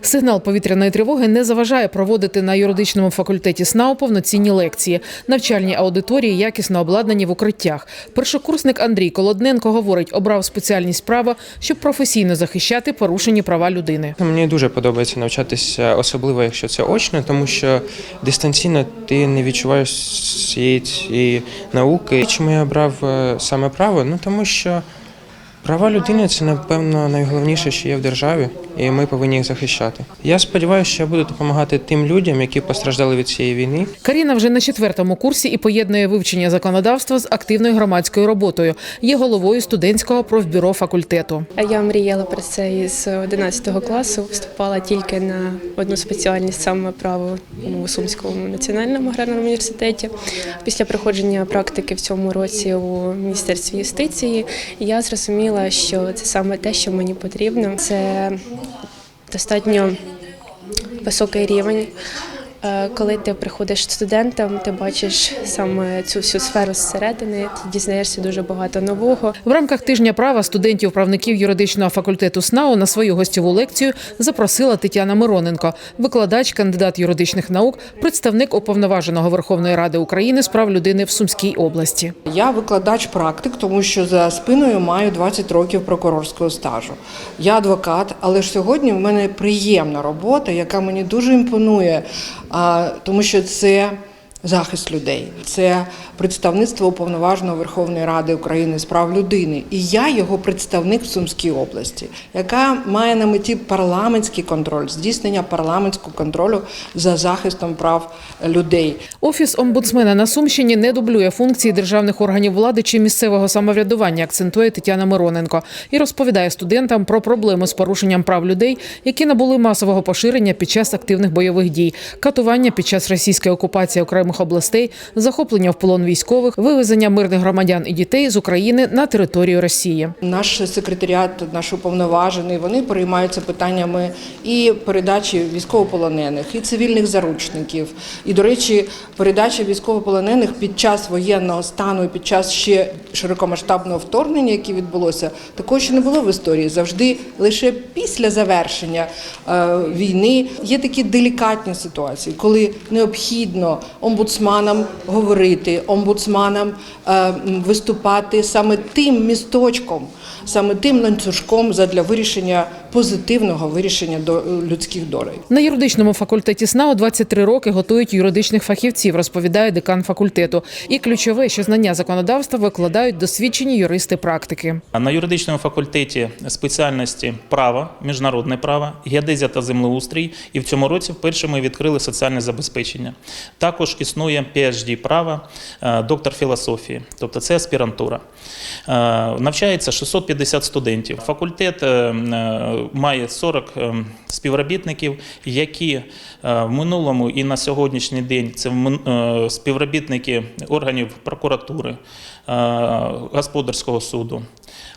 Сигнал повітряної тривоги не заважає проводити на юридичному факультеті СНАУ повноцінні лекції. Навчальні аудиторії якісно обладнані в укриттях. Першокурсник Андрій Колодненко говорить, обрав спеціальність права, щоб професійно захищати порушені права людини. Мені дуже подобається навчатися, особливо якщо це очно, тому що дистанційно ти не відчуваєш цієї, науки. Чому я обрав е, саме право? Ну тому що права людини це напевно найголовніше, що є в державі, і ми повинні їх захищати. Я сподіваюся, що я буду допомагати тим людям, які постраждали від цієї війни. Каріна вже на четвертому курсі і поєднує вивчення законодавства з активною громадською роботою. Є головою студентського профбюро факультету. А Я мріяла про це із 11 класу. Вступала тільки на одну спеціальність саме право у Сумському національному аграрному університеті. Після проходження практики в цьому році у міністерстві юстиції я зрозуміла, що це саме те, що мені потрібно. Це достатньо високий рівень. Е, Коли ти приходиш студентом, ти бачиш саме цю всю сферу зсередини, ти дізнаєшся дуже багато нового. В рамках тижня права студентів-правників юридичного факультету СНАУ на свою гостьову лекцію запросила Тетяна Мироненко, викладач, кандидат юридичних наук, представник уповноваженого Верховної Ради України з прав людини в Сумській області. Я викладач практик, тому що за спиною маю 20 років прокурорського стажу. Я адвокат, але ж сьогодні в мене приємна робота, яка мені дуже імпонує, тому що це. Захист людей. Це представництво уповноваженого Верховної Ради України з прав людини, і я його представник в Сумській області, яка має на меті парламентський контроль, здійснення парламентського контролю за захистом прав людей. Офіс омбудсмена на Сумщині не дублює функції державних органів влади чи місцевого самоврядування, акцентує Тетяна Мироненко. І розповідає студентам про проблеми з порушенням прав людей, які набули масового поширення під час активних бойових дій, катування під час російської окупації окремих областей, захоплення в полон військових, вивезення мирних громадян і дітей з України на територію Росії. Наш секретаріат, наш уповноважений, вони переймаються питаннями і передачі військовополонених, і цивільних заручників. І, до речі, передача військовополонених під час воєнного стану і під час ще широкомасштабного вторгнення, яке відбулося, такого ще не було в історії. Завжди лише після завершення е, війни є такі делікатні ситуації, коли необхідно омбудсманам говорити, омбудсманам е, виступати саме тим місточком, саме тим ланцюжком задля вирішення позитивного вирішення до людських долей. На юридичному факультеті СНАУ 23 роки готують юридичних фахівців, розповідає декан факультету. І ключове, що знання законодавства викладають досвідчені юристи практики. На юридичному факультеті спеціальності право, міжнародне право, геодезія та землеустрій. І в цьому році вперше ми відкрили соціальне забезпечення. Також існує PhD право, е, доктор філософії, тобто це аспірантура. Е, Навчається 650 студентів. Факультет е, має 40 е, співробітників, які в минулому і на сьогоднішній день це співробітники органів прокуратури, господарського суду,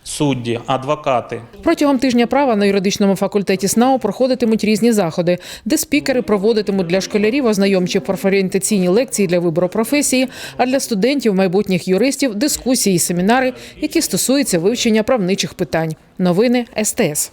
судді, адвокати. Протягом тижня права на юридичному факультеті СНАУ проходитимуть різні заходи, де спікери проводитимуть для школярів ознайомчі профорієнтаційні лекції для вибору професії, а для студентів, майбутніх юристів, дискусії і семінари, які стосуються вивчення правничих питань. Новини СТС.